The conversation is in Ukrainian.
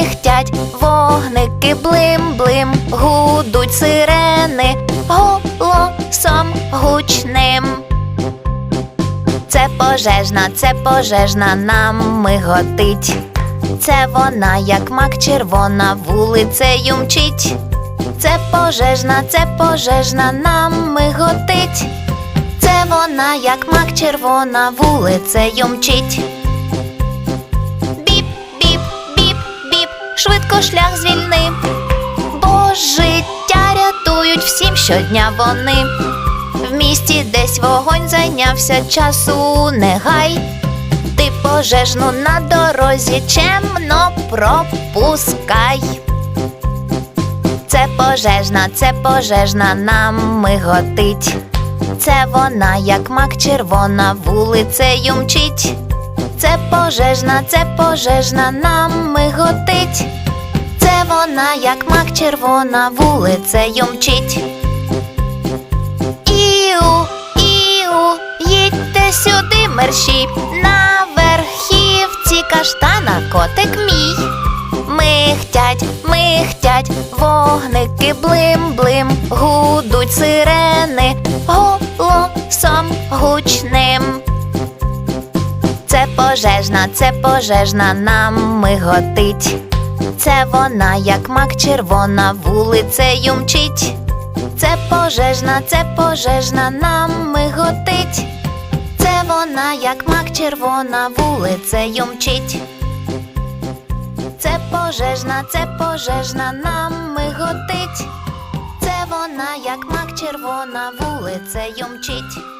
михтять, вогники блим-блим, гудуть сирени голосом гучним. Це пожежна, це пожежна нам миготить. Це вона, як мак червона, вулицею мчить. Це пожежна, це пожежна нам миготить. Це вона, як мак червона, вулицею мчить. Швидко шлях звільни. Бо життя рятують всім щодня вони. В місті десь вогонь зайнявся часу не гай. Ти пожежну на дорозі чемно пропускай. Це пожежна, це пожежна нам миготить. Це вона, як мак червона, вулицею мчить. Це пожежна, це пожежна нам миготить. Це вона, як мак червона, вулицею мчить. Іу, іу, їдьте сюди, мерщій, на верхівці каштана котик мій. Михтять, михтять, вогники блим-блим, гудуть сирени голосом гучним. Пожежна, це пожежна нам миготить. Це вона, як мак червона, вулицею мчить. Це пожежна, це пожежна нам миготить. Це вона, як мак червона, вулицею мчить. Це пожежна, це пожежна нам миготить. Це вона, як мак червона, вулицею мчить.